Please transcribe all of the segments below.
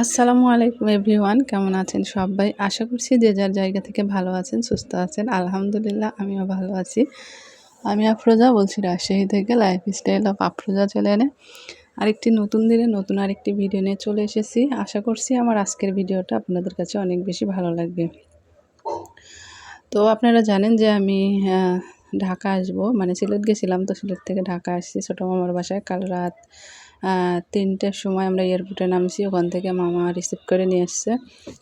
আসসালামু আলাইকুম এভরিওয়ান, কেমন আছেন সবাই? আশা করছি যে যার জায়গা থেকে ভালো আছেন, সুস্থ আছেন, আলহামদুলিল্লাহ আমিও ভালো আছি। আমি আফরোজা বলছি রাজশাহী থেকে লাইফ স্টাইল অফ আফরোজা চলে এনে আরেকটি নতুন দিনে নতুন আরেকটি ভিডিও নিয়ে চলে এসেছি। আশা করছি আমার আজকের ভিডিওটা আপনাদের কাছে অনেক বেশি ভালো লাগবে। তো আপনারা জানেন যে আমি ঢাকা আসব মানে সিলেট গেছিলাম তো সিলেট থেকে ঢাকা আসছি। ছোটো মামার বাসায় কাল রাত তিনটের সময় আমরা এয়ারপোর্টে নামছি, ওখান থেকে মামা রিসিভ করে নিয়ে এসছে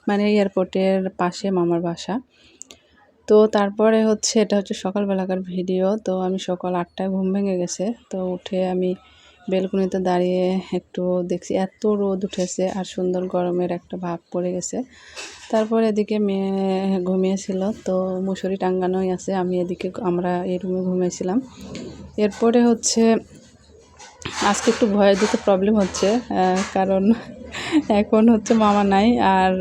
মানে এয়ারপোর্টের পাশে মামার বাসা। তো তারপরে হচ্ছে, এটা হচ্ছে সকালবেলাকার ভিডিও। তো আমি সকাল আটটায় ঘুম ভেঙে গেছে। তো উঠে আমি বেলকুনিতে দাঁড়িয়ে একটু দেখছি, এত রোদ উঠেছে আর সুন্দর গরমের একটা ভাব পড়ে গেছে। তারপর এদিকে মেয়ে ঘুমিয়েছিল, তো মুসুরি টাঙ্গানোই আছে। আমি এদিকে আমরা এই রুমে ঘুমিয়েছিলাম এরপরে হচ্ছে আজকে একটু ভয়ের দিতে প্রবলেম হচ্ছে কারণ এখন হচ্ছে মামা নাই আর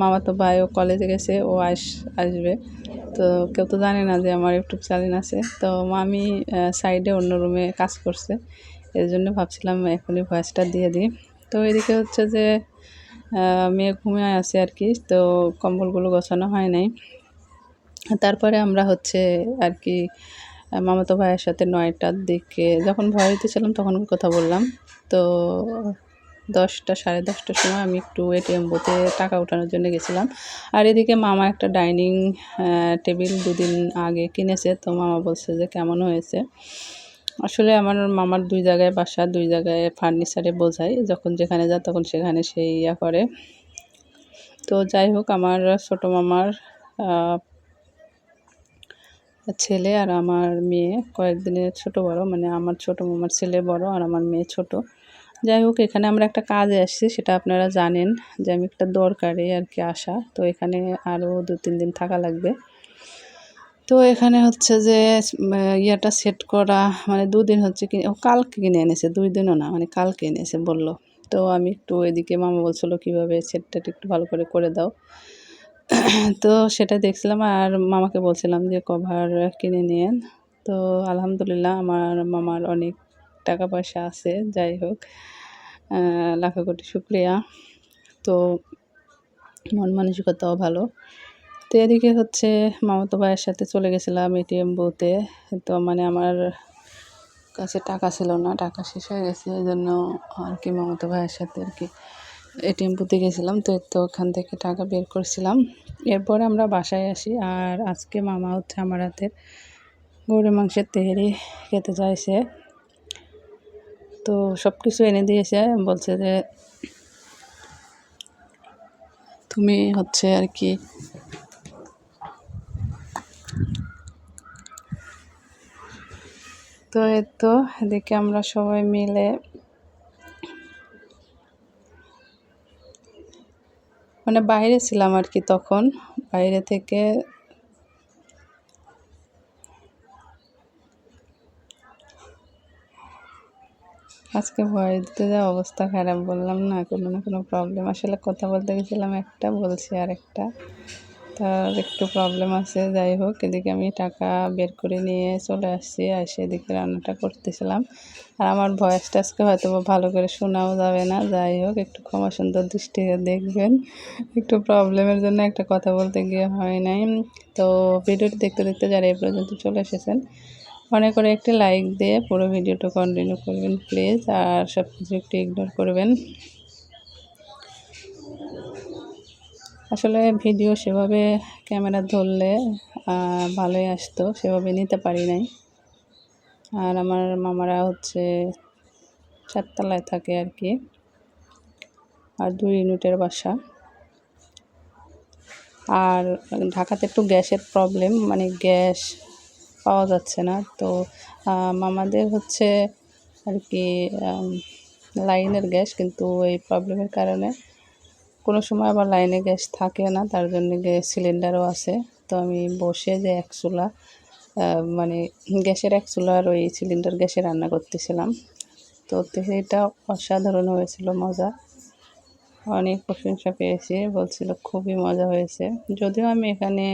মামা তো ভাই ও কলেজে গেছে, ও আস, আসবে। তো কেউ তো জানে না যে আমার ইউটিউব চ্যানেল আছে। তো মামি সাইডে অন্য রুমে কাজ করছে। এর জন্য ভাবছিলাম এখনই ভয়েসটা দিয়ে দিই। তো এদিকে হচ্ছে যে মেয়ে ঘুমিয়ে আছে আর কি, তো কম্বলগুলো গোছানো হয় নাই। তারপরে আমরা হচ্ছে আর কি মামাতো ভাইয়ের সাথে নয়টার দিকে যখন ভয় ছিলাম তখন কথা বললাম। তো দশটা, সাড়ে দশটার সময় আমি একটু এটিএম বুথে টাকা ওঠানোর জন্য গেছিলাম। আর এদিকে মামা একটা ডাইনিং টেবিল দুদিন আগে কিনেছে। তো মামা বলছে যে, কেমন হয়েছে? আসলে আমার মামার দুই জায়গায় বাসা, দুই জায়গায় ফার্নিচারে বোঝায়। যখন যেখানে যায় তখন সেখানে সেই ইয়া করে। তো যাই হোক, আমার ছোটো মামার ছেলে আর আমার মেয়ে কয়েকদিনের ছোট বড় মানে আমার ছোট মামার ছেলে বড় আর আমার মেয়ে ছোট। যাই হোক, এখানে আমরা একটা কাজে আসছি, সেটা আপনারা জানেন যে আমি একটা দরকারে আর কি আসা। তো এখানে আরও দু তিন দিন থাকা লাগবে। তো এখানে হচ্ছে যে ইয়েটা সেট করা মানে দুদিন হচ্ছে কি কালকে কিনে এনেছে, দুই দিনও না মানে কালকে এনেছে বলল। তো আমি একটু এদিকে মামা বলছিলো কীভাবে সেটটা একটু ভালো করে করে দাও। তো সেটা দেখছিলাম আর মামাকে বলছিলাম যে কভার কিনে নিয়েন। তো আলহামদুলিল্লাহ আমার মামার অনেক টাকা পয়সা আছে, যাই হোক লাখো কোটি শুক্রিয়া। তো মন মানসিকতাও ভালো। তো এদিকে হচ্ছে মামাতো ভাইয়ের সাথে চলে গেছিলাম এটিএম বুথে। তো মানে আমার কাছে টাকা ছিল না, টাকা শেষ হয়ে গেছে এই জন্য আর কি মামাতো ভাইয়ের সাথে আর কি এটিএম বুথে গেছিলাম, তো তো ওখান থেকে টাকা বের করছিলাম। এরপর আমরা বাসায় আসি, আর আজকে মামা হচ্ছে আমার হাতের গরু মাংসের তেহেরি খেতে চাইছে। তো সব কিছু এনে দিয়েছে, বলছে যে তুমি হচ্ছে আর কি তো এ তো এদিকে আমরা সবাই মিলে মানে বাইরে ছিলাম আর কি তখন। বাইরে থেকে আজকে ভয় দিতে যা অবস্থা খারাপ বললাম না, কোনো না কোনো প্রবলেম আসলে কথা বলতে গেছিলাম একটা, বলছি আর একটা তার একটু প্রবলেম আছে, যাই হোক, এদিকে আমি টাকা বের করে নিয়ে চলে আসছি, এসে এদিকে রান্নাটা করতেছিলাম। আর আমার ভয়েসটা আজকে হয়তো ভালো করে শোনাও যাবে না, যাই হোক, একটু ক্ষমা সুন্দর দৃষ্টিতে দেখবেন। একটু প্রবলেমের জন্য একটা কথা বলতে গিয়ে হয় নাই। তো ভিডিওটি দেখতে দেখতে যারা এই পর্যন্ত চলে এসেছেন, মনে করে একটি লাইক দিয়ে পুরো ভিডিওটা কন্টিনিউ করবেন প্লিজ আর সব কিছু একটু ইগনোর করবেন। আসলে ভিডিও সেভাবে ক্যামেরা ধরলে ভালোই আসতো, সেভাবে নিতে পারি নাই। আর আমার মামারা হচ্ছে চারতলায় থাকে আর কি আর দুই ইউনিটের বাসা। আর ঢাকাতে একটু গ্যাসের প্রবলেম মানে গ্যাস পাওয়া যাচ্ছে না। তো মামাদের হচ্ছে আর কি লাইনের গ্যাস, কিন্তু এই প্রবলেমের কারণে কোনো সময় আবার লাইনে গ্যাস থাকে না, তার জন্য গ্যাস সিলিন্ডারও আছে। তো আমি বসে যে এক চুলা মানে গ্যাসের এক চুলার ওই সিলিন্ডার গ্যাসে রান্না করতেছিলাম। তো এটা অসাধারণ হয়েছিল, মজা। অনেক প্রশংসা পেয়েছি, বলছিল খুবই মজা হয়েছে। যদিও আমি এখানে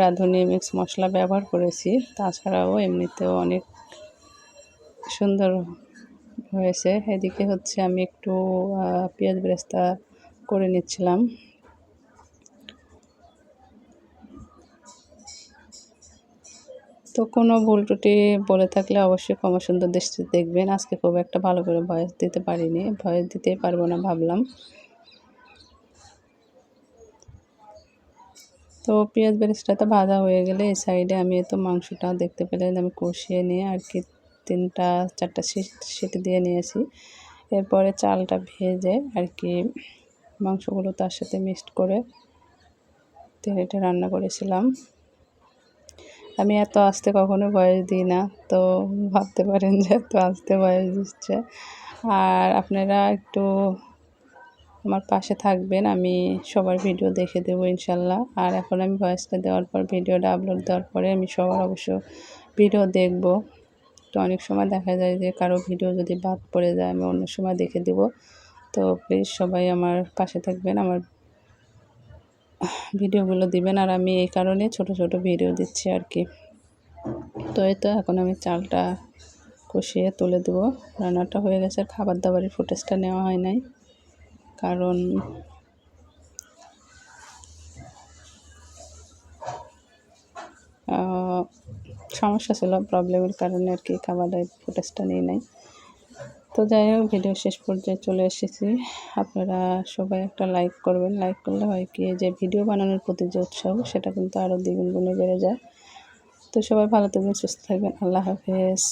রাঁধুনি মিক্স মশলা ব্যবহার করেছি, তাছাড়াও এমনিতেও অনেক সুন্দর হয়েছে। এদিকে হচ্ছে আমি একটু পেঁয়াজ বেরেস্তা করে নিচ্ছিলাম। তো কোনো ভুল ত্রুটি বলে থাকলে অবশ্যই ক্ষমা সুন্দর দৃষ্টিতে দেখবেন। আজকে খুব একটা ভালো করে ভয়েস দিতে পারিনি। ভয়েস দিতেই পারব না ভাবলাম। তো পেঁয়াজ বেরেস্তাটা ভাজা হয়ে গেলে এই সাইডে আমি তো মাংসটা দেখতে পেলেন, আমি কষিয়ে নিয়ে আর কি তিনটা, চারটা সিটি দিয়ে নিয়েছি। এরপরে চালটা ভেজে আর কি মাংসগুলো তার সাথে মিক্সড করে তেলেটা রান্না করেছিলাম। আমি এত আস্তে কখনো বয়স দিই না, তো ভাবতে পারেন যে এত আস্তে বয়স দিচ্ছে। আর আপনারা একটু আমার পাশে থাকবেন, আমি সবার ভিডিও দেখে দেবো ইনশাল্লাহ। আর এখন আমি ভয়েসটা দেওয়ার পর ভিডিওটা আপলোড দেওয়ার পরে আমি সবার অবশ্য ভিডিও দেখব। তো অনেক সময় দেখা যায় যে কারও ভিডিও যদি বাদ পড়ে যায়, আমি অন্য সময় দেখে দেব। তো প্লিজ সবাই আমার পাশে থাকবেন, আমার ভিডিওগুলো দিবেন। আর আমি এই কারণে ছোট ছোট ভিডিও দিচ্ছি আর কি। তো এই তো এখন আমি চালটা কষিয়ে তুলে দেবো। রান্নাটা হয়ে গেছে খাবার দাবারের ফুটেজটা নেওয়া হয় নাই। কারণ সমস্যা ছিল প্রবলেমের কারণে আর কি খাবারের ফুটেজটা নিয়ে নাই। তো যাই হোক ভিডিও শেষ পর্যায়ে চলে এসেছি। আপনারা সবাই একটা লাইক করবেন। লাইক করলে হয় কি যে ভিডিও বানানোর প্রতি যে উৎসাহ, সেটা কিন্তু আরও দ্বিগুণ গুণে বেড়ে যায়। তো সবাই ভালো থাকবেন, সুস্থ থাকবেন। আল্লাহ হাফেজ।